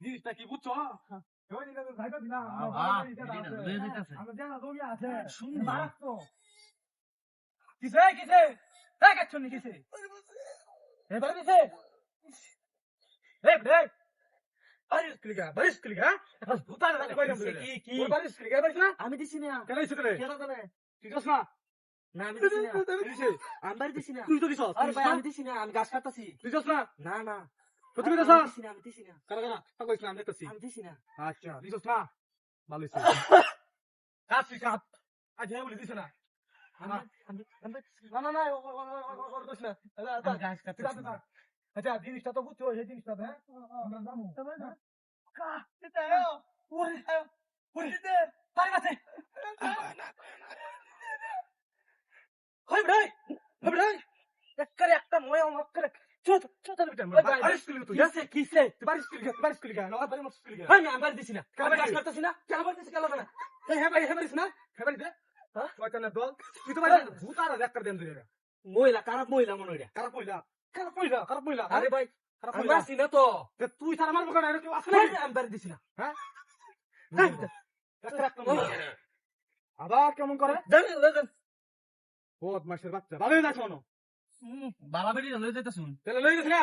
জিনিসটা কি বুঝছ কিসে কিসে কিসে এবার কিসে আমি দিছি না কেন তুই না না আমি দিছি না আমি বাড়ি দিছি না তুই তো দিছস আমি দিছি না আমি গাছ কাটতাছি তুই না না না দিছি না না কারা কারা তা কইছ দেখতেছি আমি দিছি না আচ্ছা দিছস না ভালো হইছে কাজ তুই কাজ আজ হ্যাঁ বলে না না না না দোষ না আচ্ছা, আচ্ছা। আচ্ছা জিনিসটা তো বুঝছ সেই জিনিসটা হ্যাঁ আমরা জানো মহিলা মহিলা মনে আরে ভাই তো তুই মারবো কেন এটা কেউ আসে ভাই, নাকি আমি বাড়ি দিছি না হ্যাঁ। আবার কেমন করে বহুত মাসের বাচ্চা ভালোই না শোনো বালা বেরি লয়ে যাইতা শুন তাহলে লই গেছি না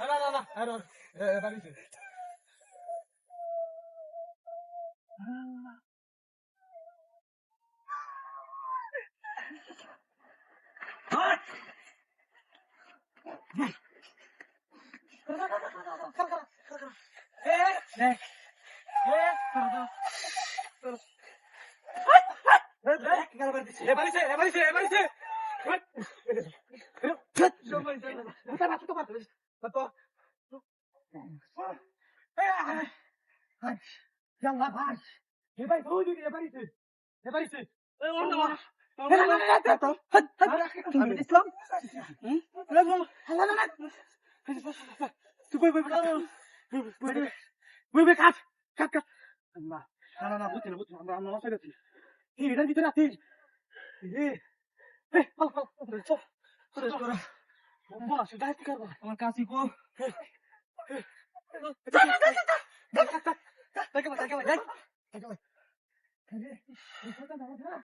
না না না আর বাড়িতে এ বাড়িতে এ বাড়িতে এ বাড়িতে Yalla baş. Ne bay doğru ne bayısı. Ne bayısı. আমি ইসলাম তুই বই বই বই বই বই বই কাট কাট কাট না না না বুঝছি না বুঝছি না আমরা আমরা নষ্ট গেছি এই এটার ভিতরে আছিস এ এ হাল সেটা কি করব আমার কাছে কো দেখ দেখ দেখ দেখ দেখ দেখ